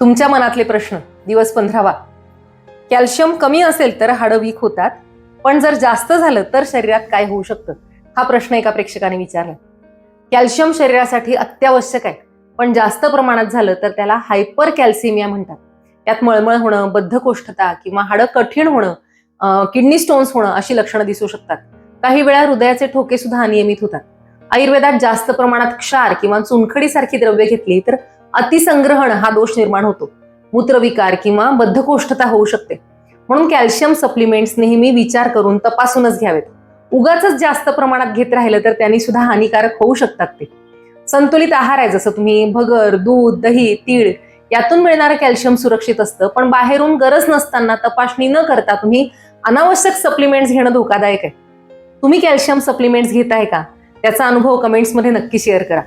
तुमच्या मनातले प्रश्न दिवस पंधरावा. कॅल्शियम कमी असेल तर हाडं वीक होतात पण जर जास्त झालं तर शरीरात काय होऊ शकतं? हा प्रश्न एका प्रेक्षकाने विचारला. कॅल्शियम शरीरासाठी अत्यावश्यक आहे पण जास्त प्रमाणात झालं तर त्याला हायपर कॅल्सिमिया म्हणतात. यात मळमळ होणं बद्धकोष्ठता किंवा हाडं कठीण होणं किडनी स्टोन्स होणं अशी लक्षणं दिसू शकतात. काही वेळा हृदयाचे ठोके सुद्धा अनियमित होतात. आयुर्वेदात जास्त प्रमाणात क्षार किंवा चुनखडीसारखी द्रव्य घेतली तर अतिसंग्रहण हा दोष निर्माण होतो. मूत्रविकार किंवा बद्धकोष्ठता होऊ शकते. म्हणून कॅल्शियम सप्लिमेंट्स नेहमी विचार करून तपासूनच घ्यावेत. उगाच जास्त प्रमाणात घेत राहिलं तर त्यांनी सुद्धा हानिकारक होऊ शकतात ते. संतुलित आहार आहे जसं तुम्ही भगर दूध दही तीळ यातून मिळणारं कॅल्शियम सुरक्षित असतं. पण बाहेरून गरज नसताना तपासणी न करता तुम्ही अनावश्यक सप्लिमेंट्स घेणं धोकादायक आहे. तुम्ही कॅल्शियम सप्लिमेंट्स घेताय का? त्याचा अनुभव कमेंट्समध्ये नक्की शेअर करा.